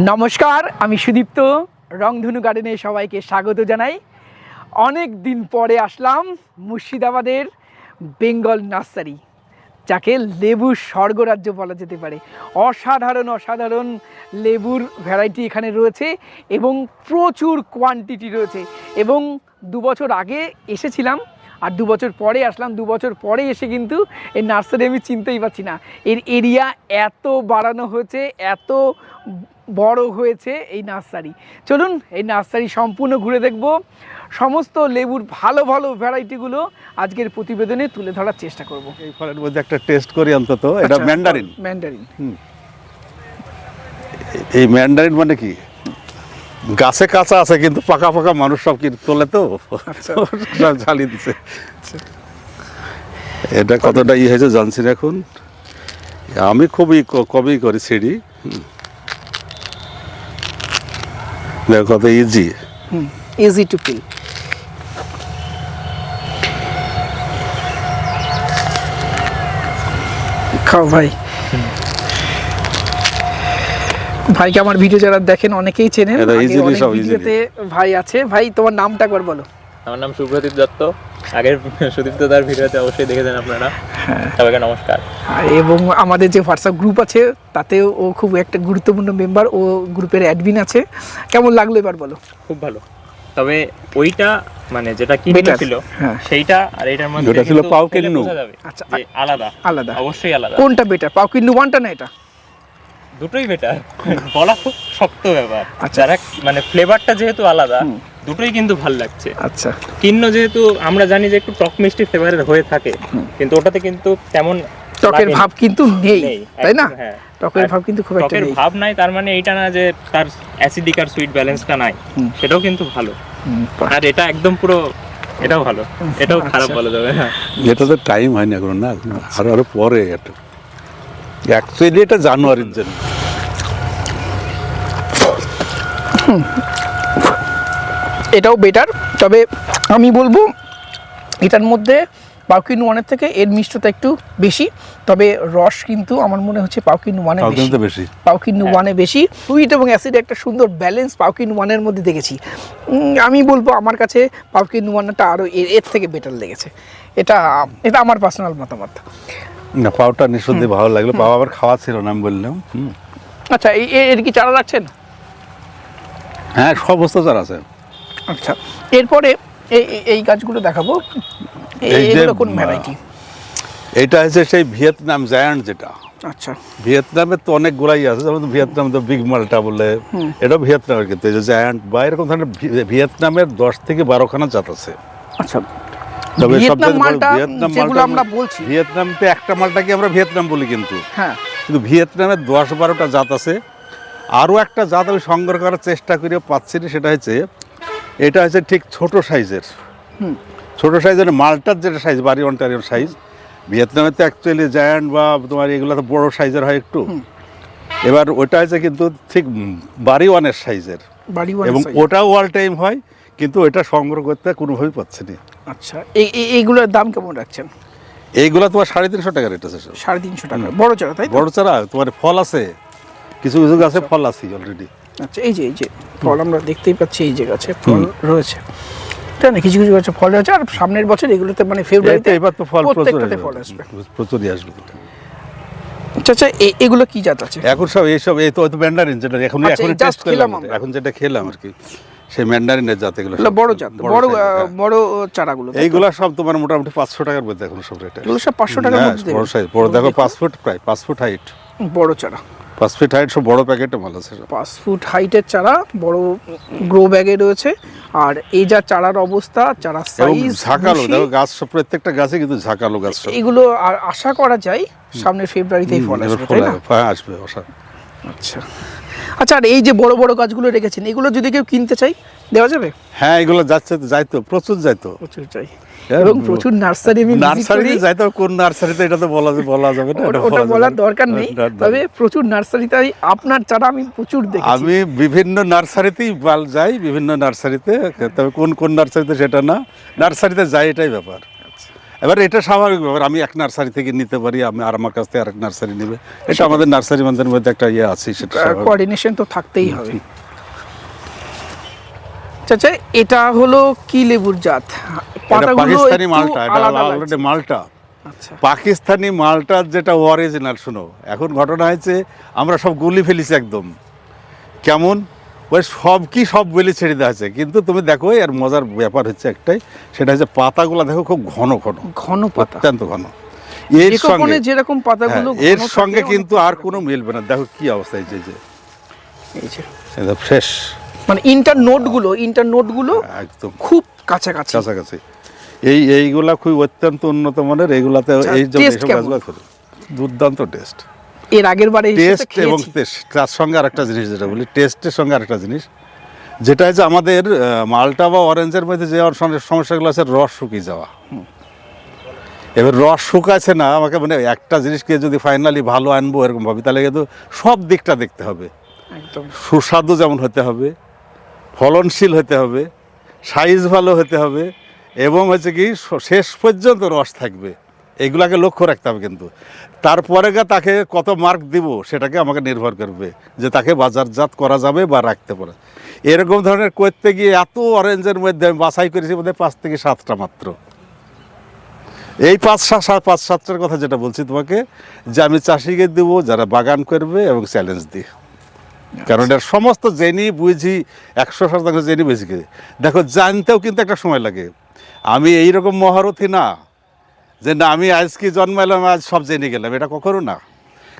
নমস্কার, আমি সুদীপ্ত। রংধনু গার্ডেনে সবাইকে স্বাগত জানাই। অনেক দিন পরে আসলাম মুর্শিদাবাদের বেঙ্গল নার্সারি, যাকে লেবুর স্বর্গরাজ্য বলা যেতে পারে। অসাধারণ অসাধারণ লেবুর ভ্যারাইটি এখানে রয়েছে এবং প্রচুর কোয়ান্টিটি রয়েছে। এবং দু বছর আগে এসেছিলাম, আর দু বছর পরে আসলাম, দু বছর পরে এসে কিন্তু এই নার্সারি আমি চিনতেই পারছি না। এর এরিয়া এত বাড়ানো হয়েছে, এত বড় হয়েছে এই নার্সারি। চলুন এই নার্সারি সম্পূর্ণ ঘুরে দেখব। সমস্ত লেবুর ভালো ভালো ভ্যারাইটিগুলো আজকের প্রতিবেদনে তুলে ধরার চেষ্টা করব। এই ফলের মধ্যে একটা টেস্ট করি অন্তত এটা আচ্ছা, ম্যান্ডারিন। ম্যান্ডারিন। এই ম্যান্ডারিন মানে কি? গাছে কাঁচা আছে কিন্তু পাকা পাকা মানুষ সব কি তোলে তো? আচ্ছা। সব ঝালিয়ে দিচ্ছে এটা কতটা ই হয়েছে জানছি এখন। আমি খুবই ক- কমই করি সিঁড়ি। হুম। দেখো কত ইজি ইজি টু পিল খাও ভাই। ভাইকে আমার ভিডিও যারা দেখেন অনেকেই চেনেন। ভাই আছে। ভাই তোমার নামটা একবার বলো। আমার নাম সুব্রদীপ দত্ত। আগের সুদীপ্ত তার ভিডিওতে অবশ্যই দেখেছেন আপনারা। সবাইকে নমস্কার। আর এবং আমাদের যে হোয়াটসঅ্যাপ গ্রুপ আছে তাতেও ও খুব একটা গুরুত্বপূর্ণ মেম্বার ও গ্রুপের অ্যাডমিন আছে। কেমন লাগল এবার বলো? খুব ভালো। তবে ওইটা মানে যেটা কি ছিল হ্যাঁ। সেইটা আর এইটার মধ্যে যেটা ছিল পাও যাবে আচ্ছা, আলাদা। আলাদা। অবশ্যই আলাদা। কোনটা বেটার পাও কিন্তু ওয়ানটা না এটা? দুটোই বেটার বলা খুব শক্ত ব্যাপার। আচ্ছা। যারা মানে ফ্লেভারটা যেহেতু আলাদা। দুটোই কিন্তু ভালো লাগছে। আচ্ছা। কিন্ন যেহেতু আমরা জানি যে একটু টক মিষ্টি ফ্লেভারের হয়ে থাকে কিন্তু ওটাতে কিন্তু তেমন টকের ভাব কিন্তু নেই তাই না? হ্যাঁ। টকের ভাব কিন্তু খুব একটা টকের নেই। ভাব নাই তার মানে এইটা না যে তার অ্যাসিডিক আর সুইট ব্যালেন্সটা নাই সেটাও কিন্তু ভালো। আর এটা একদম পুরো এটাও ভালো এটাও খারাপ আচ্ছা। বলা যাবে না এটা তো টাইম হয়নি এখন না? আরও আরও পরে এটা। অ্যাকচুয়ালি এটা জানুয়ারির জন্য। এটাও বেটার তবে আমি বলব এটার মধ্যে পাউকিন ওয়ানের থেকে এর মিষ্টতা একটু বেশি তবে রস কিন্তু আমার মনে হচ্ছে পাউকিন ওয়ানে বেশি। পাউকিন ওয়ানে বেশি। সুইট এবং অ্যাসিড একটা সুন্দর ব্যালেন্স পাউকিন ওয়ানের মধ্যে দেখেছি। আমি বলব আমার কাছে পাউকিন ওয়ানটা আরও এর এর থেকে বেটার লেগেছে। এটা এটা আমার পার্সোনাল মতামত। না পাওটা নিঃসন্দেহে ভালো লাগল। পাও আবার খাওয়া ছিল না আমি বললাম আচ্ছা এই এর কি চারা রাখছেন? হ্যাঁ সব বস্তু চার আছে। আচ্ছা এরপরে এই এই- গাছগুলো দেখাবো। এ- এই যে, কোন ভ্যারাইটি এটা হচ্ছে সেই ভিয়েতনাম জায়ান্ট যেটা। আচ্ছা। ভিয়েতনামে তো অনেক গোড়াই আছে যেমন ভিয়েতনাম তো বিগ মালটা বলে। এটাও ভিয়েতনামের কিন্তু এই যে জায়ান্ট বা এরকম ধরনের ভিয়েতনামের দশ থেকে বারোখানা জাত আছে। আচ্ছা। তবে ভিয়েতনাম মালটা যেগুলো আমরা বলছি। ভিয়েতনামতে একটা মালটাকে আমরা ভিয়েতনাম বলি কিন্তু। হ্যাঁ। কিন্তু ভিয়েতনামের দশ বারোটা জাত আছে। আরও একটা জাত আমি সংগ্রহ করার চেষ্টা করে পাচ্ছি না সেটা হচ্ছে এটা হচ্ছে ঠিক ছোট সাইজের। ছোট সাইজের মালটার যেটা সাইজ বাড়ি অন্টারিয়ার সাইজ। ভিয়েতনামে তো অ্যাকচুয়ালি জায়ান্ট বা তোমার এগুলো তো বড় সাইজের হয় একটু। এবার ওটা হচ্ছে কিন্তু ঠিক বাড়ি ওয়ানের সাইজের এবং ওটাও ওয়াল টাইম হয় কিন্তু ওটা সংগ্রহ করতে কোনোভাবেই পাচ্ছে না। আচ্ছা এই এই- এইগুলোর দাম কেমন রাখছেন? এইগুলো তোমার সাড়ে তিনশো টাকা রেট আছে সাড়ে তিনশো টাকা। বড় চারা তাই? বড় চারা তোমার ফল আছে। কিছু কিছু গাছে ফল আছে অলরেডি আচ্ছা এই যে এই যে ফল আমরা দেখতেই পাচ্ছি এই যে গাছে ফল রয়েছে। তাই না কিছু কিছু গাছে ফল রয়েছে আর সামনের বছর এগুলোতে মানে ফেব্রুয়ারিতে এবার তো ফল প্রচুর। ফল আসবে। প্রচুরই আসবে আচ্ছা আচ্ছা এগুলো কি জাত আছে? এখন সব এইসব এই তো ম্যান্ডারিন যেটা এখন আচ্ছা, এখন টেস্ট করলাম। এখন যেটা খেলাম আর কি সেই ম্যান্ডারিনের জাত এগুলো বড় জাত বড় আহ, হ্যাঁ। বড় চারাগুলো? এইগুলা সব তোমার মোটামুটি পাঁচশো টাকার মধ্যে এখন সব রেট এগুলো সব 500 টাকার মধ্যে? বড় সাইজ বড় দেখো পাঁচ ফুট প্রায় পাঁচ ফুট হাইট বড় চারা। পাঁচ ফুট হাইট সব বড় প্যাকেটে মাল আছে পাঁচ ফুট হাইটের চারা বড় গ্রো ব্যাগে রয়েছে। আর এই যা চারার অবস্থা চারা সাইজ ঝাঁকালো দেখো গাছ সব প্রত্যেকটা গাছে কিন্তু ঝাঁকালো গাছ এগুলো আর আশা করা যায় সামনের ফেব্রুয়ারিতেই ফল আসবে তাই না? হ্যাঁ, আসবে আশা। আচ্ছা। আচ্ছা আর এই যে বড় বড় গাছগুলো রেখেছেন এগুলো যদি কেউ কিনতে চাই দেওয়া যাবে? হ্যাঁ এগুলো যাচ্ছে যাইতো প্রচুর যাইতো। প্রচুর চাই হ্যাঁ, এবং প্রচুর নার্সারি আমি নার্সারিতে যাইতো কোন নার্সারিতে এটা তো বলা বলা যাবে না ওটা বলার দরকার নেই না, না, তবে প্রচুর নার্সারিতে আপনার চারা আমি প্রচুর দেখেছি। আমি বিভিন্ন নার্সারিতেই বাল যাই বিভিন্ন নার্সারিতে তবে কোন কোন নার্সারিতে সেটা না নার্সারিতে যাই এটাই ব্যাপার। এবার এটা স্বাভাবিক ব্যাপার আমি এক নার্সারি থেকে নিতে পারি আমি আর আমার কাছ থেকে আরেক নার্সারি নেবে। এটা আমাদের নার্সারি মানদের মধ্যে একটা ইয়ে আছে সেটা কোঅর্ডিনেশন তো থাকতেই হবে। চাচা এটা হলো কি লেবুর জাত? পাকিস্তানি মালটা এটা অলরেডি মালটা। আচ্ছা। পাকিস্তানি মালটার যেটা অরিজিনাল শুনো। এখন ঘটনা হয়েছে আমরা সব গুলি ফেলিছি একদম। কেমন? ওই সব কি সব বলে ছেড়ে দেওয়া আছে? কিন্তু তুমি দেখো এর মজার ব্যাপার হচ্ছে একটাই সেটা হচ্ছে পাতাগুলো দেখো খুব ঘন ঘন। ঘন পাতা। অত্যন্ত ঘন। এর সঙ্গে যেরকম পাতাগুলো হ্যাঁ, এর সঙ্গে কিন্তু আর কোনো মিলবে না। দেখো কি অবস্থা এই যে এই যে। ফ্রেশ মানে ইন্টার নোটগুলো ইন্টার নোটগুলো একদম। খুব কাছাকাছি। কাছাকাছি। এই এইগুলা খুব অত্যন্ত উন্নত মানের এইগুলাতে আচ্ছা, এই জন্য। দুর্দান্ত টেস্ট এর আগের বারে টেস্ট এবং টেস্ট তার সঙ্গে আরেকটা জিনিস যেটা বলি টেস্টের সঙ্গে আরেকটা জিনিস যেটা হচ্ছে আমাদের মালটা বা অরেঞ্জের মধ্যে যে সমস্যাগুলো আছে রস শুকিয়ে যাওয়া। এবার রস শুকাচ্ছে না আমাকে মানে একটা জিনিসকে যদি ফাইনালি ভালো আনব এরকম ভাবি তাহলে কিন্তু সব দিকটা দেখতে হবে। একদম। সুস্বাদু যেমন হতে হবে ফলনশীল হতে হবে সাইজ ভালো হতে হবে এবং হচ্ছে কি শেষ পর্যন্ত রস থাকবে। এগুলাকে লক্ষ্য রাখতে হবে কিন্তু। তারপরে তাকে কত মার্ক দিব সেটাকে আমাকে নির্ভর করবে যে তাকে বাজারজাত করা যাবে বা রাখতে পারে। এরকম ধরনের করতে গিয়ে এত অরেঞ্জের মধ্যে আমি বাছাই করেছি বোধহয় পাঁচ থেকে সাতটা মাত্র। এই পাঁচ সাত, পাঁচ সাতটার কথা যেটা বলছি তোমাকে, যে আমি চাষিকে দেবো, যারা বাগান করবে এবং চ্যালেঞ্জ দিই কারণ এর সমস্ত জেনি বুঝি, একশো শতাংশ জেনি বুঝি। দেখো, জানতেও কিন্তু একটা সময় লাগে। আমি এই রকম মহারথী না। যে না, আমি আজকে জন্মাইলাম, আজ সব জেনে গেলাম। এটা কখনো না।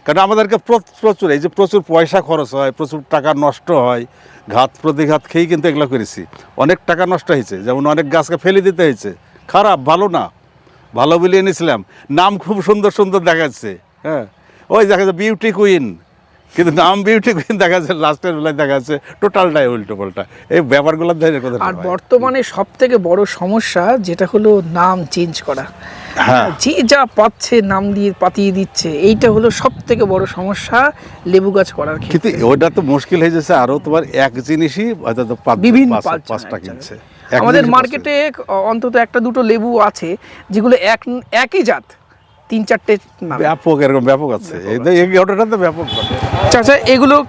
কারণ আমাদেরকে প্রচুর, এই যে প্রচুর পয়সা খরচ হয়, প্রচুর টাকা নষ্ট হয়, ঘাত প্রতিঘাত খেয়েই কিন্তু এগুলো করেছি। অনেক টাকা নষ্ট হয়েছে, যেমন অনেক গাছকে ফেলে দিতে হয়েছে। খারাপ, ভালো না। ভালো বলে এনেছিলাম। নাম খুব সুন্দর সুন্দর দেখাচ্ছে হ্যাঁ। ওই দেখা যাচ্ছে বিউটি কুইন কিন্তু নাম বিউটি কুইন দেখা যাচ্ছে লাস্টের বেলায় দেখা যাচ্ছে টোটালটাই উল্টো পাল্টা। এই ব্যাপারগুলো ধরে কথা আর বর্তমানে সব থেকে বড় সমস্যা যেটা হলো নাম চেঞ্জ করা। হ্যাঁ। যে যা পাচ্ছে নাম দিয়ে পাতিয়ে দিচ্ছে এইটা হলো সব থেকে বড় সমস্যা লেবু গাছ করার কিন্তু ক্ষেত্রে ওটা তো মুশকিল হয়ে যাচ্ছে আরও তোমার এক জিনিসই হয়তো বিভিন্ন পাঁচ- পাঁচ- পাঁচটা কিনছে। আমাদের মার্কেটে অন্তত একটা দুটো লেবু আছে যেগুলো এক একই জাত। তিন চারটে ব্যাপক এরকম ব্যাপক আছে। এই তো- তো ব্যাপক। চাচা এগুলো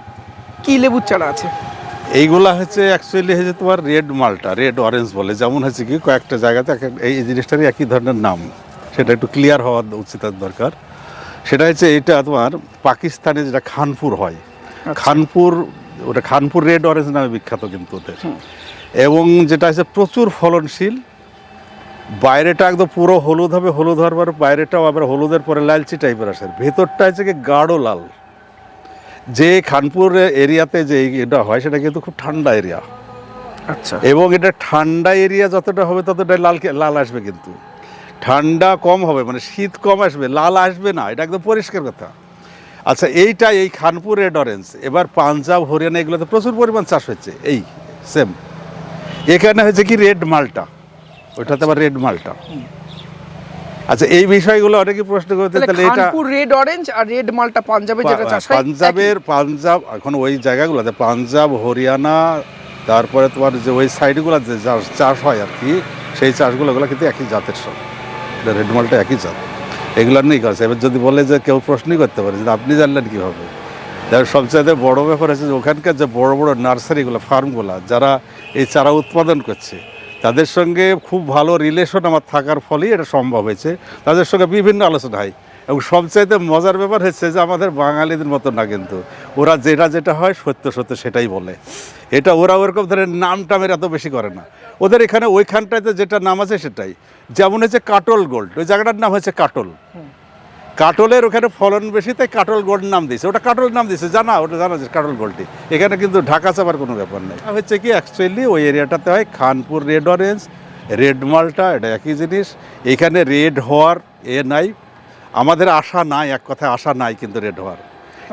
কি লেবুর চারা আছে? এইগুলা হচ্ছে অ্যাকচুয়ালি হচ্ছে তোমার রেড মালটা রেড অরেঞ্জ বলে। যেমন হচ্ছে কি কয়েকটা জায়গাতে এই জিনিসটারই একই ধরনের নাম। সেটা একটু ক্লিয়ার হওয়া উচিত দরকার। সেটা হচ্ছে এটা তোমার পাকিস্তানে যেটা খানপুর হয়। খানপুর ওটা খানপুর রেড অরেঞ্জ নামে বিখ্যাত কিন্তু ওদের। এবং যেটা হচ্ছে প্রচুর ফলনশীল বাইরেটা একদম পুরো হলুদ হবে হলুদ হওয়ার পর বাইরেটাও আবার হলুদের পরে লালচি টাইপের আসে। ভেতরটা হচ্ছে কি গাঢ় লাল। যে খানপুর এরিয়াতে যে এটা হয় সেটা কিন্তু খুব ঠান্ডা এরিয়া। আচ্ছা। এবং এটা ঠান্ডা এরিয়া যতটা হবে ততটাই লাল লাল আসবে কিন্তু। ঠান্ডা কম হবে মানে শীত কম আসবে লাল আসবে না এটা একদম পরিষ্কার কথা। আচ্ছা এইটা এই খানপুর রেড অরেঞ্জ এবার পাঞ্জাব হরিয়ানা এগুলোতে প্রচুর পরিমাণ চাষ হচ্ছে এই সেম এখানে হয়েছে কি রেড মালটা ওইটাতে আবার রেড মালটা আচ্ছা এই বিষয়গুলো অনেকে প্রশ্ন করতে তাহলে এটা রেড অরেঞ্জ আর রেড মালটা পাঞ্জাবে যেটা চাষ হয় পাঞ্জাবের পাঞ্জাব এখন ওই জায়গাগুলোতে পাঞ্জাব হরিয়ানা তারপরে তোমার যে ওই সাইডগুলো যে চাষ- হয় আর কি সেই চাষগুলো ওগুলো কিন্তু একই জাতের সব। রেড মালটা একই জাত। এগুলো নেই কাজ। এবার যদি বলে যে কেউ প্রশ্নই করতে পারে যে আপনি জানলেন কীভাবে? যার সবচাইতে বড় ব্যাপার হচ্ছে যে ওখানকার যে বড় বড় নার্সারিগুলো ফার্মগুলো যারা এই চারা উৎপাদন করছে তাদের সঙ্গে খুব ভালো রিলেশন আমার থাকার ফলেই এটা সম্ভব হয়েছে। তাদের সঙ্গে বিভিন্ন আলোচনা হয় এবং সবচাইতে মজার ব্যাপার হচ্ছে যে আমাদের বাঙালিদের মতো না কিন্তু। ওরা যেটা যেটা হয় সত্য সত্য সেটাই বলে। এটা ওরা ওরকম ধরনের নাম টামের এত বেশি করে না। ওদের এখানে ওইখানটাতে যেটা নাম আছে সেটাই। যেমন হচ্ছে কাটল গোল্ড ওই জায়গাটার নাম হচ্ছে কাটল। কাটলের ওখানে ফলন বেশি তাই কাটল গোল্ড নাম দিয়েছে। ওটা কাটল নাম দিয়েছে জানা ওটা জানা যে কাটল গোল্ডটি। এখানে কিন্তু ঢাকা চাপার কোনো ব্যাপার নেই। হচ্ছে কি অ্যাকচুয়ালি ওই এরিয়াটাতে হয় খানপুর রেড অরেঞ্জ রেড মালটা এটা একই জিনিস। এখানে রেড হওয়ার এ নাই। আমাদের আশা নাই এক কথায় আশা নাই কিন্তু রেড হওয়ার।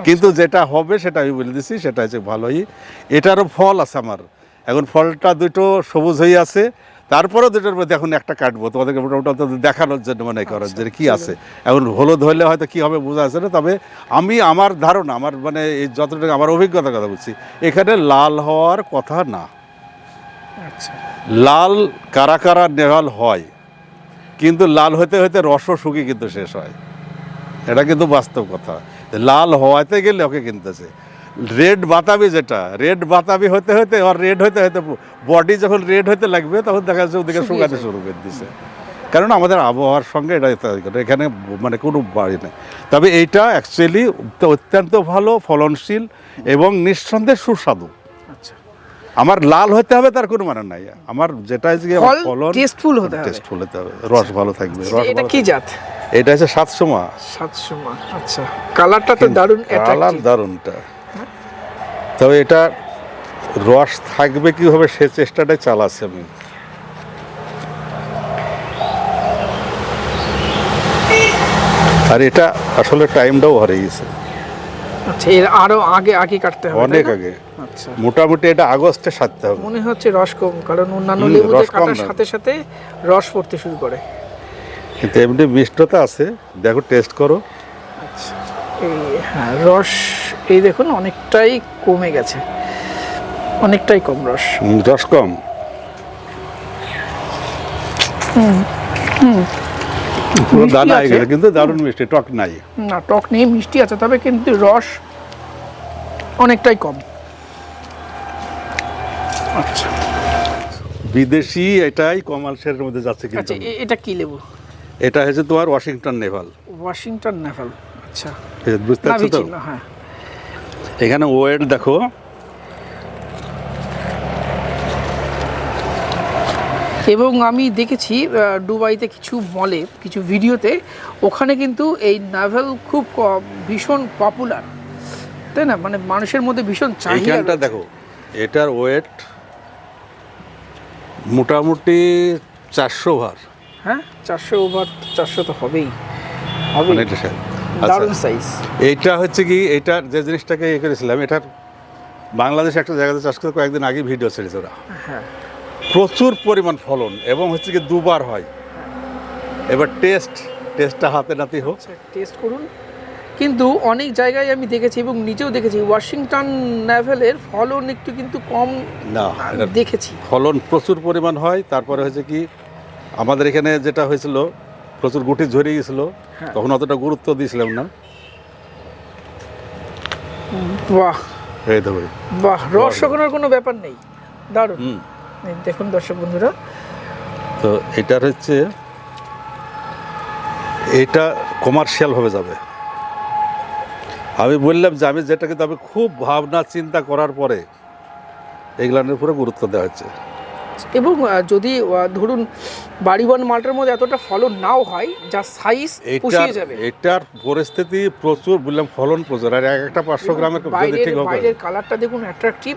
কিন্তু যেটা হবে সেটা আমি বলে দিছি সেটা হচ্ছে ভালোই। এটারও ফল আছে আমার। এখন ফলটা দুটো সবুজ হয়ে আছে তারপরেও দুটোর মধ্যে এখন একটা কাটবো। তোমাদেরকে মোটামুটি অন্তত দেখানোর জন্য মনে করার যে কি আছে। এখন হলুদ হলে হয়তো কি হবে বোঝা যাচ্ছে না তবে আমি আমার ধারণা আমার মানে এই যতটুকু আমার অভিজ্ঞতার কথা বলছি এখানে লাল হওয়ার কথা না। আচ্ছা। লাল কারা কারা নেহাল হয় কিন্তু লাল হতে হতে রস শুকিয়ে কিন্তু শেষ হয়। এটা কিন্তু বাস্তব কথা। লাল হওয়াতে গেলে ওকে কিনতেছে। রেড বাতাবি যেটা রেড বাতাবি হতে হতে আর রেড হতে হতে বডি যখন রেড হতে লাগবে তখন দেখা যাচ্ছে ওদিকে শুকাতে শুরু করে দিছে। কারণ আমাদের আবহাওয়ার সঙ্গে এটা এখানে মানে কোনো বাড়ি নেই। তবে এইটা অ্যাকচুয়ালি অত্যন্ত ভালো ফলনশীল এবং নিঃসন্দেহে সুস্বাদু। আচ্ছা। আমার লাল হতে হবে তার কোনো মানে নাই। আমার যেটা হচ্ছে ফলন টেস্টফুল হতে হবে। টেস্টফুল হতে হবে। রস ভালো থাকবে রস এটা কি জাত? এটা হচ্ছে সাতশো মা সাতশো মা আচ্ছা কালারটা তো দারুণ কালার। দারুণটা। তবে এটা রস থাকবে কীভাবে সে চেষ্টাটাই চালাচ্ছি আমি। আর এটা আসলে টাইমটাও হারিয়ে গেছে। আচ্ছা এর আরও আগে আগে কাটতে হবে অনেক আগে। আচ্ছা। মোটামুটি এটা আগস্টে সারতে হবে। মনে হচ্ছে রস কম কারণ অন্যান্য লেবুতে কাটার সাথে সাথে রস পড়তে শুরু করে। কিন্তু এমনি মিষ্টতা আছে। দেখো টেস্ট করো। এই হ্যাঁ রস এই দেখুন অনেকটাই কমে গেছে। অনেকটাই কম রস। রস কম? পুরো মিষ্টি দানা হয়ে গেছে কিন্তু দারুণ মিষ্টি টক নাই। না টক নেই মিষ্টি আছে তবে কিন্তু রস অনেকটাই কম। আচ্ছা। বিদেশি এটাই কমার্শিয়ালের মধ্যে যাচ্ছে আচ্ছা কিন্তু। এটা কি লেবু? এটা হচ্ছে তোমার ওয়াশিংটন নেভাল ওয়াশিংটন নেভাল আচ্ছা। বুঝতে পারছ তো? হ্যাঁ। এখানে ওয়েট দেখো। এবং আমি দেখেছি দুবাইতে কিছু মলে কিছু ভিডিওতে ওখানে কিন্তু এই নাভেল খুব ভীষণ পপুলার তাই না? মানে মানুষের মধ্যে ভীষণ চাহিদা দেখো এটার ওয়েট মোটামুটি চারশো ভার হ্যাঁ চারশো ওভার চারশো তো হবেই। হবে মানে দারুণ সাইজ এইটা হচ্ছে কি এইটার যে জিনিসটাকে ইয়ে করেছিলাম এটার বাংলাদেশে একটা জায়গাতে চাষ করে কয়েকদিন আগে ভিডিও ছেড়েছে ওরা। হ্যাঁ। প্রচুর পরিমাণ ফলন এবং হচ্ছে কি দুবার হয়। এবার টেস্ট টেস্টটা হাতে নাতে হোক। আচ্ছা টেস্ট করুন। কিন্তু অনেক জায়গায় আমি দেখেছি এবং নিজেও দেখেছি ওয়াশিংটন ন্যাভেলের ফলন একটু কিন্তু কম না দেখেছি। ফলন প্রচুর পরিমাণ হয়। তারপরে হয়েছে কি আমাদের এখানে যেটা হয়েছিল প্রচুর গুটি ঝরে গেছিল। তখন অতটা গুরুত্ব দিয়েছিলাম না। বাহ। এই দেবো বাহ রস কোনো ব্যাপার নেই। দারুণ। দেখুন দর্শক বন্ধুরা। তো এটার হচ্ছে এটা কমার্শিয়াল ভাবে যাবে। আমি বললাম যে আমি যেটাকে তবে খুব ভাবনা চিন্তা করার পরে এগুলার উপরে গুরুত্ব দেওয়া হচ্ছে। এবং যদি ধরুন বাড়িওয়ান মালটার মধ্যে এতটা ফলন নাও হয় যা সাইজ এটার পুষিয়ে যাবে। এটার পরিস্থিতি প্রচুর বললাম ফলন প্রচুর। আর এক একটা পাঁচশো গ্রামের যদি বাইরের ঠিক হবে। বাইরের কালারটা দেখুন অ্যাট্রাকটিভ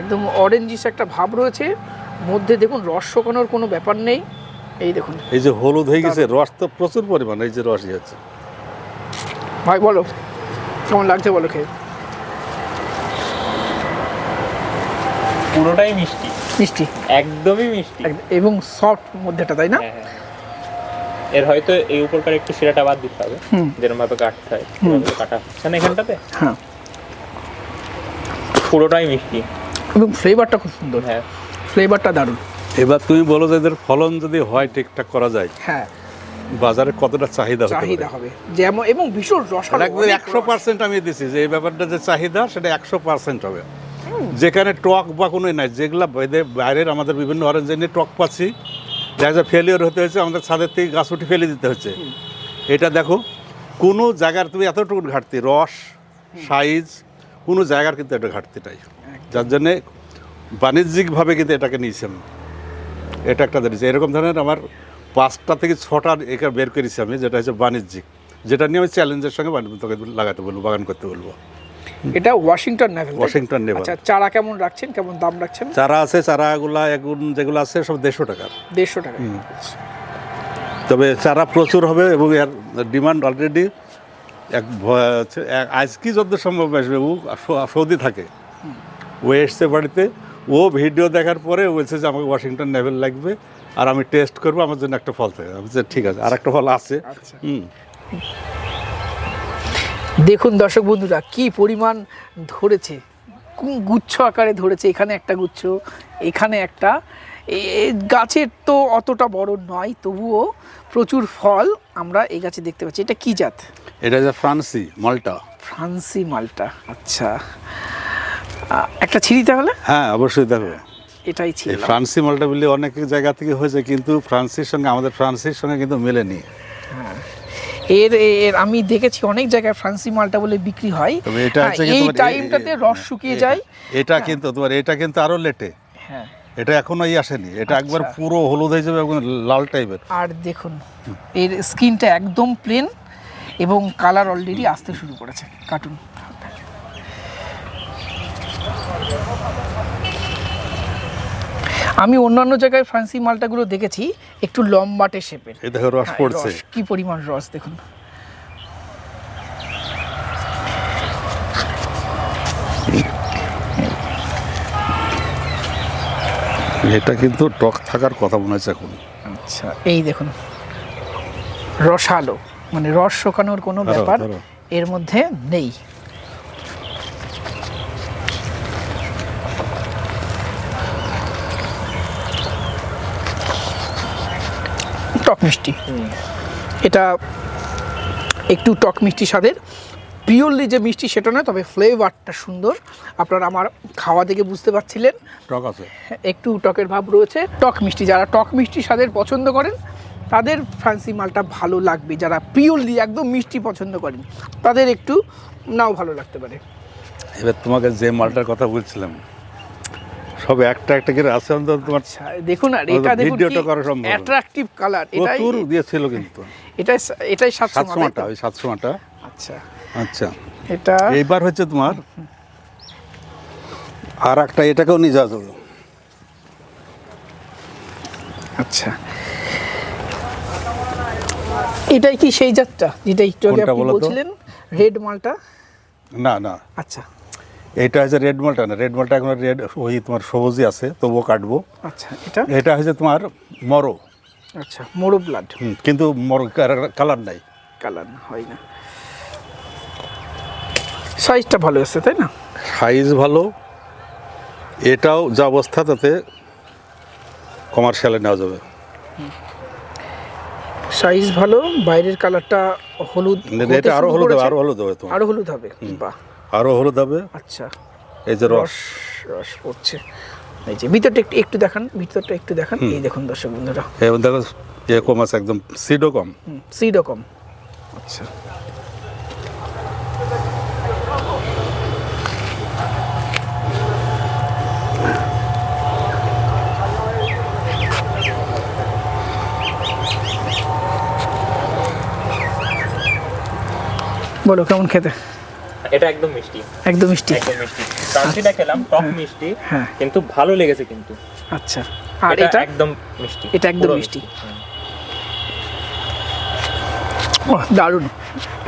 একদম অরেঞ্জিস একটা ভাব রয়েছে। মধ্যে দেখুন রস শুকানোর কোনো ব্যাপার নেই। এই দেখুন। এই যে হলুদ হয়ে গেছে রস তো প্রচুর পরিমাণ এই যে রসই আছে ভাই বলো কেমন লাগছে বলো খেয়ে? পুরোটাই মিষ্টি। মিষ্টি। একদমই মিষ্টি। একদম- এবং সফট মধ্যেটা তাই না? হ্যাঁ, হ্যাঁ। এর হয়তো এই উপরকার একটু শিরাটা বাদ দিতে হবে। যেরকম ভাবে কাটতে হয় কাটা হচ্ছে না এখানটাতে? হ্যাঁ। পুরোটাই মিষ্টি। এবং ফ্লেভারটা খুব সুন্দর। হ্যাঁ। ফ্লেভারটা দারুণ। এবার তুমি বলো যে এদের ফলন যদি হয় ঠিকঠাক করা যায়? হ্যাঁ। বাজারে কতটা চাহিদা চাহিদা হবে। যেমন এবং ভীষণ রসালো একদম একশো পার্সেন্ট আমি দিছি যে এই ব্যাপারটা যে চাহিদা সেটা একশো পার্সেন্ট হবে। যেখানে টক বা কোনো নাই যেগুলা বাইরে- বাইরের আমাদের বিভিন্ন অরেঞ্জ নিয়ে টক পাচ্ছি দেখা যায় ফেলিওর হতে হয়েছে আমাদের ছাদের থেকে গাছ উঠে ফেলে দিতে হচ্ছে। এটা দেখো কোনো জায়গার তুমি এতটুকু ঘাটতি রস সাইজ কোনো জায়গার কিন্তু এটা ঘাটতি নাই। যার জন্যে বাণিজ্যিকভাবে কিন্তু এটাকে নিয়েছি আমি এটা একটা দিয়েছি এরকম ধরনের আমার পাঁচটা থেকে ছটা এখানে বের করেছি আমি যেটা হচ্ছে বাণিজ্যিক। যেটা নিয়ে আমি চ্যালেঞ্জের সঙ্গে তোকে লাগাতে বলব বাগান করতে বলব। এটা ওয়াশিংটন নেভেল ওয়াশিংটন নেভাল আচ্ছা চারা কেমন রাখছেন? কেমন দাম রাখছেন? চারা আছে চারাগুলা এগুন যেগুলো আছে সব দেড়শো টাকার দেড়শো টাকা। তবে চারা প্রচুর হবে এবং এর ডিমান্ড অলরেডি এক আজকে যত সম্ভব আসবে ও সৌদি থাকে। ও এসছে বাড়িতে ও ভিডিও দেখার পরে বলছে যে আমাকে ওয়াশিংটন নেভেল লাগবে আর আমি টেস্ট করব আমার জন্য একটা ফল থাকে আমি ঠিক আছে আর একটা ফল আছে। আচ্ছা। হুম। দেখুন দর্শক বন্ধুরা কি পরিমাণ ধরেছে। কোন গুচ্ছ আকারে ধরেছে এখানে একটা গুচ্ছ এখানে একটা। গাছের তো অতটা বড় নয় তবুও প্রচুর ফল আমরা এই গাছে দেখতে পাচ্ছি। এটা কি জাত? এটা যে ফ্রান্সি মালটা। ফ্রান্সি মালটা আচ্ছা। একটা ছিঁড়ি তাহলে? হ্যাঁ অবশ্যই দেখো। এটাই ছিল ফ্রান্সি মালটা বলে অনেক জায়গা থেকে হয়েছে কিন্তু ফ্রান্সির সঙ্গে আমাদের ফ্রান্সির সঙ্গে কিন্তু মেলেনি। এর এর আমি দেখেছি অনেক জায়গায় ফ্রান্সি মালটা বলে বিক্রি হয়। এটা হ্যাঁ, এই টাইমটাতে রস শুকিয়ে যায়। এটা কিন্তু তোমার এটা কিন্তু আরও লেটে। হ্যাঁ। এটা এখনও ই আসেনি। এটা একবার আচ্ছা। পুরো হলুদ হয়ে যাবে একদম লাল টাইপের। আর দেখুন এর স্কিনটা একদম প্লেন এবং কালার অলরেডি আসতে শুরু করেছে। কার্টুন। আমি অন্যান্য জায়গায় ফ্রান্সি মালটাগুলো দেখেছি একটু লম্বাটে শেপের এই দেখো রস পড়ছে। কি পরিমাণ রস দেখুন। এটা কিন্তু টক থাকার কথা মনে হচ্ছে এখন। আচ্ছা এই দেখুন। রসালো মানে রস শোকানোর কোনো ব্যাপার এর মধ্যে নেই। টক মিষ্টি। এটা একটু টক মিষ্টি স্বাদের। পিওরলি যে মিষ্টি সেটা নয় তবে ফ্লেভারটা সুন্দর। আপনারা আমার খাওয়া দেখে বুঝতে পারছিলেন। টক আছে। একটু টকের ভাব রয়েছে। টক মিষ্টি যারা টক মিষ্টি স্বাদের পছন্দ করেন তাদের ফ্যান্সি মালটা ভালো লাগবে। যারা পিওরলি একদম মিষ্টি পছন্দ করেন তাদের একটু নাও ভালো লাগতে পারে। এবার তোমাকে যে মালটার কথা বলছিলাম সব একটা একটা করে আছে অন্তত তোমার আচ্ছা দেখুন আর এটা দেখুন ভিডিওটা করা সম্ভব অ্যাট্রাকটিভ কালার এটাই প্রচুর দিয়েছিল কিন্তু। এটাই এটাই সাতশো সাতশো মাটা ওই সাতশো মাটা। আচ্ছা। আচ্ছা। এটা এইবার হচ্ছে তোমার আর একটা এটাকেও নিয়ে যাওয়া যাবে। আচ্ছা। এটাই কি সেই জাতটা যেটা একটু আগে আপনি বলছিলেন? রেড মালটা? না না। আচ্ছা। এটা হচ্ছে রেড মালটা না। রেড মালটা এখন রেড ওই তোমার সবুজই আছে তবুও কাটবো। আচ্ছা এটা? এটা হচ্ছে তোমার মরো। আচ্ছা মোরো ব্লাড কিন্তু মরো কালার নাই। কালার হয় না। সাইজটা ভালো এসছে তাই না? সাইজ ভালো। এটাও যা অবস্থা তাতে কমার্শিয়ালে নেওয়া যাবে। সাইজ ভালো বাইরের কালারটা হলুদ এটা আরও হলুদ হবে। আরও হলুদ হবে আরও হলুদ হবে বাহ। আরও হলুদ হবে। আচ্ছা। এই যে রস। রস রস পড়ছে। এই যে ভিতরটা একটু একটু দেখান ভিতরটা একটু দেখান। এই দেখুন দর্শক বন্ধুরা। এবং দেখো এ কম আছে একদম সিডও কম। সিডও কম। আচ্ছা। বলো কেমন খেতে? এটা একদম মিষ্টি। একদম মিষ্টি। একদম মিষ্টি। ক্রাঞ্চিটা খেলাম টক মিষ্টি হ্যাঁ। কিন্তু ভালো লেগেছে কিন্তু। আচ্ছা। আর এটা একদম মিষ্টি। এটা একদম মিষ্টি। হুম। ওহ, দারুণ।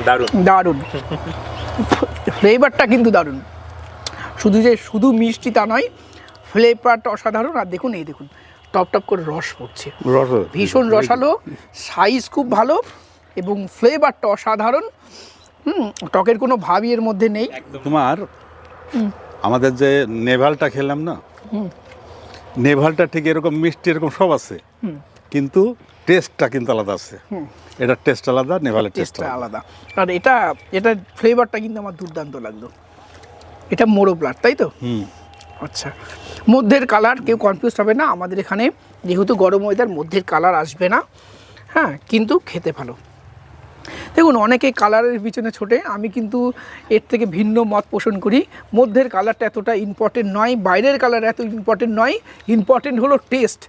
দারুণ। দারুণ। ফ্লেভারটা কিন্তু দারুণ। শুধু যে শুধু মিষ্টি তা নয় ফ্লেভারটা অসাধারণ। আর দেখুন এই দেখুন টপ টপ করে রস পড়ছে। রস ভীষণ রসালো সাইজ খুব ভালো এবং ফ্লেভারটা অসাধারণ। হুম টকের কোনো ভাবই এর মধ্যে নেই। তোমার আমাদের যে নেভালটা খেলাম না নেভালটা ঠিক এরকম মিষ্টি এরকম সব আছে কিন্তু টেস্টটা কিন্তু আলাদা আছে। এটা টেস্ট আলাদা নেভালের টেস্ট টেস্টটা আলাদা। আর এটা এটা ফ্লেভারটা কিন্তু আমার দুর্দান্ত লাগল। এটা মোড়ো ব্লাড তাই তো? হুম। আচ্ছা। মধ্যের কালার কেউ কনফিউজ হবে না। আমাদের এখানে যেহেতু গরম ওয়েদার মধ্যের কালার আসবে না। হ্যাঁ কিন্তু খেতে ভালো। দেখুন অনেকে কালারের পিছনে ছোটে আমি কিন্তু এর থেকে ভিন্ন মত পোষণ করি। মধ্যের কালারটা এতটা ইম্পর্টেন্ট নয় বাইরের কালার এত ইম্পর্টেন্ট নয় ইম্পর্টেন্ট হলো টেস্ট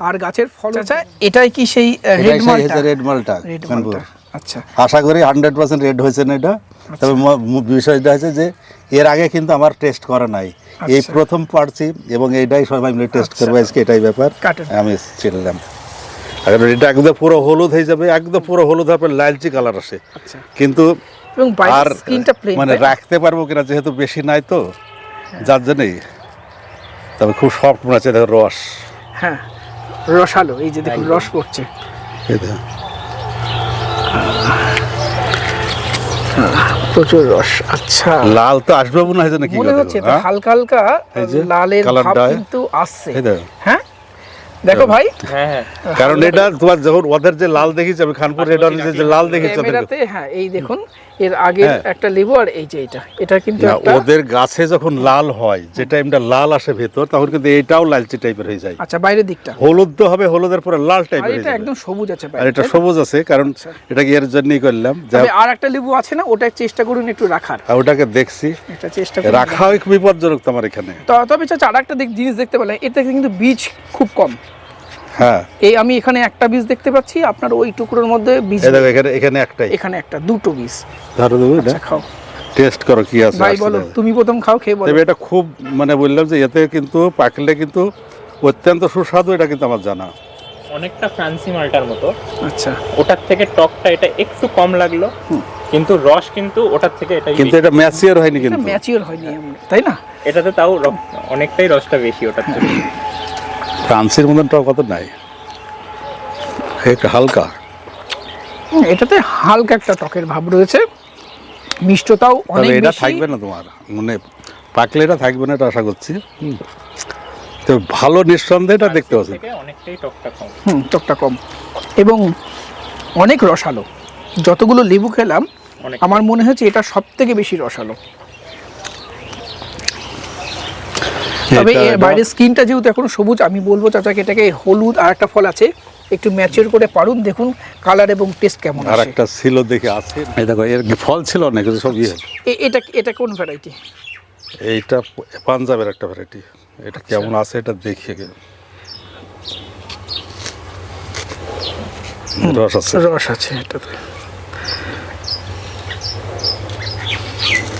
আর গাছের ফল আচ্ছা এটাই কি সেই রেড মালটা রেড মালটা রেড মালটা আচ্ছা। আশা করি হান্ড্রেড পার্সেন্ট রেড হয়েছে না এটা। তবে ম- ম- বিষয়টা হচ্ছে যে এর আগে কিন্তু আমার টেস্ট করা নাই। এই আচ্ছা। প্রথম পারছি এবং এইটাই সবাই মিলে টেস্ট আচ্ছা। করব আজকে এটাই ব্যাপার। আমি চিনলাম এখন এটা একদম পুরো হলুদ হয়ে যাবে একদম পুরো হলুদ হবে লালচি কালার আসে। আচ্ছা। কিন্তু আর মানে রাখতে পারব কিনা যেহেতু বেশি নাই তো যার জন্যই। তবে খুব সফট মনে হচ্ছে দেখো রস। হ্যাঁ রসালো এই যে দেখুন রস পড়ছে। প্রচুর রস আচ্ছা। লাল তো আসবে মনে হয় নাকি মনে হচ্ছে এটা হালকা হালকা লালের ভাব। কিন্তু আসছে। হ্যাঁ? দেখো ভাই। হ্যাঁ হ্যাঁ। কারণ এটা তোমার যখন ওদের যে লাল দেখিস আমি খানপুর রেড অরেঞ্জের যে লাল দেখেছি হ্যাঁ এই দেখুন এর আগের হ্যাঁ। একটা লেবু আর এই যে এটা এটা কিন্তু ওদের গাছে যখন লাল হয় লাল আসে ভেতর তখন কিন্তু এটাও লালচে টাইপের হয়ে যায়। আচ্ছা বাইরের দিকটা। হলুদ তো হবে হলুদের পরে লাল টাইপের এটা একদম সবুজ আছে আর এটা সবুজ আছে কারণ আচ্ছা। এটা এর জন্যই করলাম আর একটা লেবু আছে না ওটা চেষ্টা করুন একটু রাখার। আর ওটাকে দেখছি। এটা চেষ্টা একটু বিপজ্জনক তোমার এখানে। তবে চাচা আর একটা দিক- জিনিস দেখতে পেলাম এতে কিন্তু বীজ খুব কম। হ্যাঁ। এই আমি এখানে একটা বীজ দেখতে পাচ্ছি আপনার ওই টুকরোর মধ্যে বীজ এই এখানে এখানে একটাই। এখানে একটা দুটো বীজ। ধরো দেবো এটা আচ্ছা খাও। টেস্ট করো কি আছে ভাই বলো তুমি প্রথম খাও খেয়ে বলো। এটা খুব মানে বললাম যে এতে কিন্তু পাকলে কিন্তু অত্যন্ত সুস্বাদু এটা কিন্তু আমার জানা। অনেকটা ফ্রান্সি মালটার মতো। আচ্ছা। ওটার থেকে টকটা এটা একটু কম লাগল কিন্তু রস কিন্তু ওটার থেকে এটা কিন্তু এটা ম্যাচিয়ার হয়নি কিন্তু। ম্যাচিওর হয়নি তাই না? এটাতে তাও অনেকটাই রসটা বেশি ওটার থেকে। ফ্রান্সের মতন টক কত নাই। একটু হালকা। এটাতে হালকা একটা টকের ভাব রয়েছে। মিষ্টতাও অনেক এটা থাকবে না তোমার। মানে পাকলে এটা থাকবে না এটা আশা করছি। হুম। তো ভালো নিঃসন্দেহে এটা দেখতে পাচ্ছি। থেকে অনেকটাই টকটা কম। হুম টকটা কম। এবং অনেক রসালো। যতগুলো লেবু খেলাম আমার মনে হচ্ছে এটা সব থেকে বেশি রসালো। তবে এর বাইরের স্কিনটা যেহেতু এখন সবুজ আমি বলব চাচাকে এটাকে হলুদ আর একটা ফল আছে একটু ম্যাচিওর করে পারুন দেখুন কালার এবং টেস্ট কেমন আর একটা ছিল দেখে আছে। এই দেখো এর ফল ছিল অনেক সব ইয়ে। এটা এটা কোন ভ্যারাইটি এইটা পাঞ্জাবের একটা ভ্যারাইটি এটা কেমন আছে এটা দেখিয়ে গে রস আছে। রস আছে এটাতে হুম, হুম,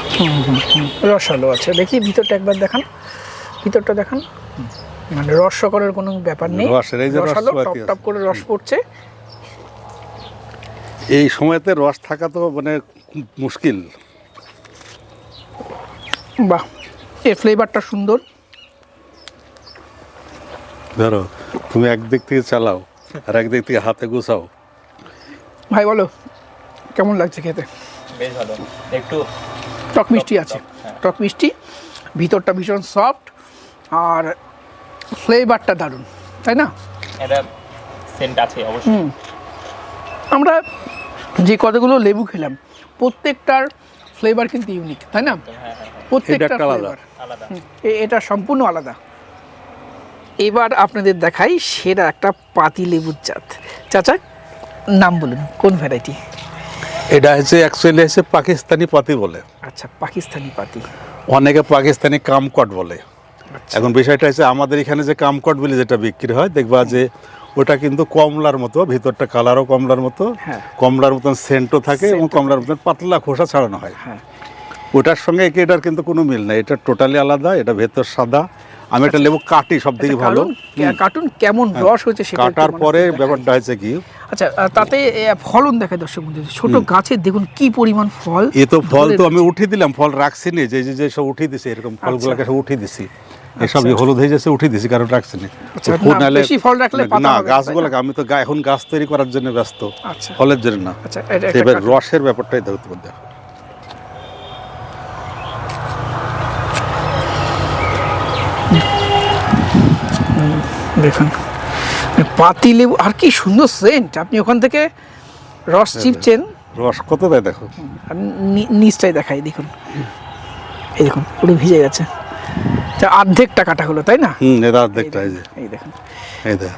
হুম। রসালো আছে। দেখি ভিতরটা একবার দেখান। ভিতরটা দেখান। মানে রস করার কোনো ব্যাপার নেই। রসের এই যে রস রসালো টপ টপ করে রস পড়ছে। এই সময়তে রস থাকা তো মানে মুশকিল। বাহ এর ফ্লেভারটা সুন্দর। ধরো তুমি একদিক থেকে চালাও আর একদিক থেকে হাতে গুছাও। ভাই বলো কেমন লাগছে খেতে? বেশ ভালো। একটু টক মিষ্টি আছে। টক মিষ্টি ভিতরটা ভীষণ সফট আর ফ্লেভারটা দারুণ তাই না? সেন্ট আছে অবশ্যই। হুম। আমরা যে কতগুলো লেবু খেলাম প্রত্যেকটার ফ্লেভার কিন্তু ইউনিক তাই না? হ্যাঁ হ্যাঁ হ্যাঁ। প্রত্যেকটা আলাদা। ফ্লেভার এটা সম্পূর্ণ আলাদা। এবার আপনাদের দেখাই সেরা একটা পাতি লেবুর জাত। চাচা নাম বলুন কোন ভ্যারাইটি এটা হচ্ছে অ্যাকচুয়ালি হচ্ছে পাকিস্তানি পাতি বলে। আচ্ছা পাকিস্তানি পাতি। অনেকে পাকিস্তানি কামকট বলে। আচ্ছা। এখন বিষয়টা হচ্ছে আমাদের এখানে যে কামকট বলে যেটা বিক্রি হয় দেখবা যে ওটা কিন্তু কমলার মতো ভিতরটা কালারও কমলার মতো হ্যাঁ। কমলার মতন সেন্টও থাকে এবং কমলার মতন পাতলা খোসা ছাড়ানো হয়। হ্যাঁ। ওটার সঙ্গে একে এটার কিন্তু কোনো মিল নাই এটা টোটালি আলাদা এটা ভেতর সাদা আমি একটা লেবু কাটি সব থেকে আচ্ছা, ভালো। কারণ কে- কার্টুন কেমন রস হয়েছে সেটা কাটার মানে পরে ব্যাপারটা হয়েছে কি? আচ্ছা তাতে ফলন দেখায় দর্শক বন্ধু ছোট গাছে দেখুন কি পরিমাণ ফল। এ তো ফল তো আমি। উঠিয়ে দিলাম ফল রাখছি নি যে যে- সব উঠিয়ে দিছি এরকম ফলগুলোকে সব উঠিয়ে দিছি। এসব আচ্ছা। হলুদ হয়ে যাচ্ছে উঠিয়ে দিছি কারণ রাখছি আচ্ছা, না, বেশি ফল রাখলে না গাছগুলোকে আমি তো এখন গাছ তৈরি করার জন্য ব্যস্ত আচ্ছা। ফলের জন্য না। আচ্ছা এবার রসের ব্যাপারটাই দেখতে পাবে দেখুন। পাতি লেবু আর কি সুন্দর সেন্ট আপনি ওখান থেকে রস চিপছেন। রস কত দেয় দেখো নিচটাই দেখাই দেখুন। এই দেখুন পুরো ভিজে গেছে। তা অর্ধেক টাকাটা হলো তাই না? হুম এটা অর্ধেকটা এই যে দেখুন, এই দেখুন। এই দেখ।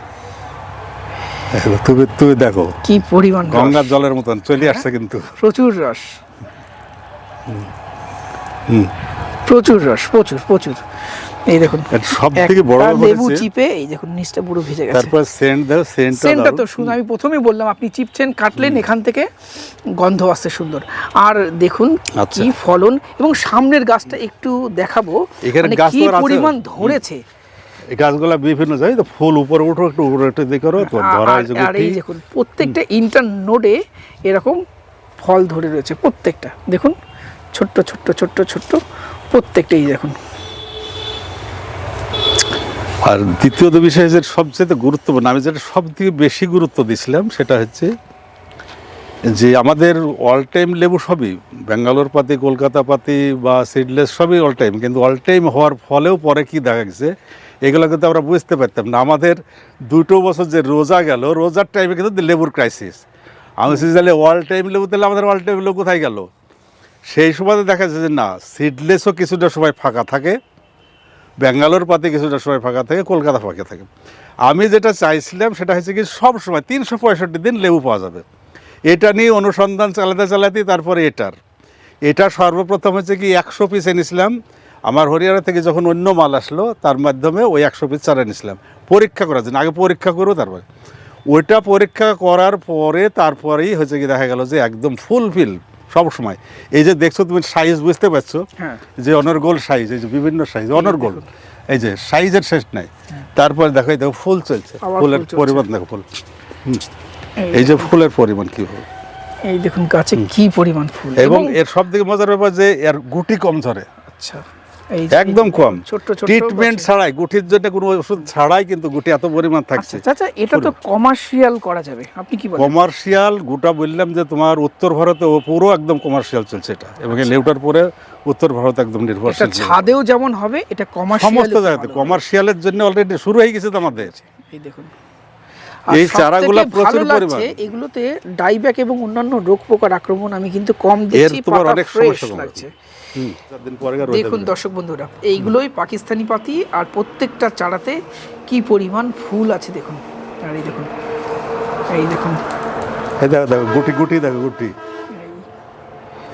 তুমি তুমি দেখো। কি পরিমাণ। গঙ্গার জলের মতন চলে আসছে কিন্তু। প্রচুর রস। হুম। প্রচুর রস প্রচুর প্রচুর। এই দেখুন সব থেকে বড় লেবু চিপে এই দেখুন নিচটা পুরো ভিজে গেছে। তারপর সেন্ট দাও সেন্টটা সেন্টটা তো শুনুন আমি প্রথমেই বললাম আপনি চিপছেন কাটলেন এখান থেকে গন্ধ আসছে সুন্দর। আর দেখুন আচ্ছা। কি ফলন এবং সামনের গাছটা একটু দেখাবো এখানে মানে গাছ কি। পরিমাণ ধরেছে। গাছগুলা বিভিন্ন যায় তো ফুল উপরে উঠো একটু উপরে একটু করো তো ধরা আর এই দেখুন প্রত্যেকটা ইন্টার নোডে এরকম ফল ধরে রয়েছে প্রত্যেকটা। দেখুন ছোট্ট ছোট্ট ছোট্ট ছোট্ট প্রত্যেকটাই দেখুন। আর দ্বিতীয়ত বিষয় যে সবচেয়ে গুরুত্বপূর্ণ, আমি যেটা সব থেকে বেশি গুরুত্ব দিছিলাম সেটা হচ্ছে যে আমাদের অল টাইম লেবু সবই, ব্যাঙ্গালোর পাতি, কলকাতা পাতি বা সিডলেস সবই অল টাইম কিন্তু অল টাইম হওয়ার ফলেও পরে কি দেখা গেছে, এগুলো কিন্তু আমরা বুঝতে পারতাম না। আমাদের দুটো বছর যে রোজা গেল, রোজার টাইমে কিন্তু লেবুর ক্রাইসিস আমি সিজালে অল টাইম লেবু তাহলে আমাদের অল টাইম লেবু কোথায় গেল? সেই সময় দেখা যাচ্ছে যে না সিডলেসও কিছুটা সময় ফাঁকা থাকে। ব্যাঙ্গালোর পাতে কিছুটা সময় ফাঁকা থাকে, কলকাতা ফাঁকা থাকে। আমি যেটা চাইছিলাম সেটা হচ্ছে কি, সব সময় তিনশো পঁয়ষট্টি দিন লেবু পাওয়া যাবে। এটা নিয়ে অনুসন্ধান চালাতে চালাতে তারপরে এটার। এটা সর্বপ্রথম হচ্ছে কি, একশো পিস এনেছিলাম। আমার হরিয়ানা থেকে যখন অন্য মাল আসলো, তার মাধ্যমে ওই একশো পিস চারা নিয়েছিলাম পরীক্ষা করার জন্য, আগে পরীক্ষা করব তারপরে। ওইটা পরীক্ষা করার পরে তারপরেই হচ্ছে কি, দেখা গেল যে একদম ফুলফিল সব সময়। এই যে দেখছ তুমি সাইজ বুঝতে পারছ হ্যাঁ। যে অনর্গোল সাইজ এই যে বিভিন্ন সাইজ অনর্গোল এই যে সাইজের শেষ নাই। তারপরে দেখো দেখো ফুল চলছে। ফুলের পরিমাণ দেখো ফুল। এই যে ফুলের পরিমাণ কি হবে? এই দেখুন গাছে কি পরিমাণ ফুল। এবং এর সব থেকে মজার ব্যাপার যে এর গুটি কম ধরে আচ্ছা। একদম কম। ট্রিটমেন্ট ছাড়াই গুটির জন্য কোনো ওষুধ ছাড়াই কিন্তু গুটি এত পরিমাণ থাকছে। আচ্ছা আচ্ছা এটা তো কমার্শিয়াল করা যাবে। আপনি কি বলেন? কমার্শিয়াল গোটা বললাম যে তোমার উত্তর ভারতে ও পুরো একদম কমার্শিয়াল চলছে এটা। এবং এই লেউটার পরে উত্তর ভারত একদম নির্ভরশীল ছাদেও যেমন হবে এটা কমার্শিয়াল সমস্ত জায়গাতে কমার্শিয়ালের জন্য অলরেডি শুরু হয়ে গেছে আমাদের। এই দেখুন। এই চারাগুলা প্রচুর পরিমাণ। এগুলোতে ডাইব্যাক এবং অন্যান্য রোগ পোকার আক্রমণ আমি কিন্তু কম দেখছি তোমার পাতা অনেক ফ্রেশ সমস্যা লাগছে। দেখুন দর্শক বন্ধুরা এইগুলোই পাকিস্তানি পাতি আর প্রত্যেকটা চারাতে কি পরিমাণ ফুল আছে দেখুন। আর এই দেখুন এই দেখুন। এই দেখো দেখো গুটি গুটি দেখো গুটি।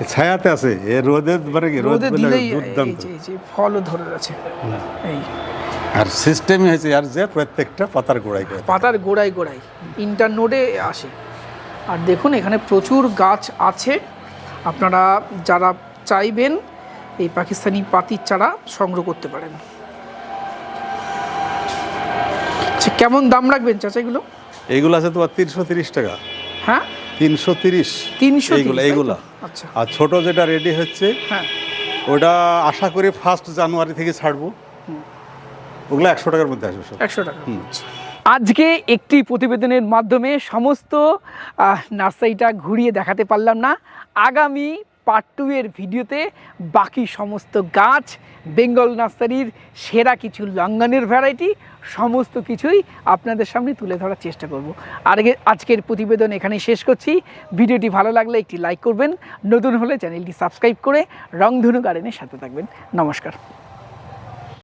ছায়াতে আছে এ রোদে মানে কি রোদে দিলেই যে- যে ফলও ধরে আছে এই। আর সিস্টেমই হয়েছে আর যে প্রত্যেকটা পাতার গোড়ায় পাতার গোড়ায় গোড়ায় ইন্টারনোডে আসে। আর দেখুন এখানে প্রচুর গাছ আছে। আপনারা যারা চাইবেন এই পাকিস্তানি পাতির চারা সংগ্রহ করতে পারেন। আচ্ছা কেমন দাম রাখবেন চাচা এগুলো এইগুলো আছে তোমার তিনশো তিরিশ টাকা। হ্যাঁ? তিনশো তিরিশ। তিনশো এইগুলো এইগুলা। আচ্ছা। আর ছোট যেটা রেডি হচ্ছে হ্যাঁ। ওটা আশা করি ফার্স্ট জানুয়ারি থেকে ছাড়বো। ওগুলো একশো টাকার মধ্যে আসবে একশো টাকা। আচ্ছা। আজকে একটি প্রতিবেদনের মাধ্যমে সমস্ত নার্সারিটা ঘুরিয়ে দেখাতে পারলাম না। আগামী পার্ট টু এর ভিডিওতে বাকি সমস্ত গাছ, বেঙ্গল নার্সারির সেরা কিছু লঙ্গানের ভ্যারাইটি সমস্ত কিছুই আপনাদের সামনে তুলে ধরার চেষ্টা করব। আর আজকের প্রতিবেদন এখানে শেষ করছি। ভিডিওটি ভালো লাগলে একটি লাইক করবেন। নতুন হলে চ্যানেলটি সাবস্ক্রাইব করে রংধনু গার্ডেনের সাথে থাকবেন। নমস্কার।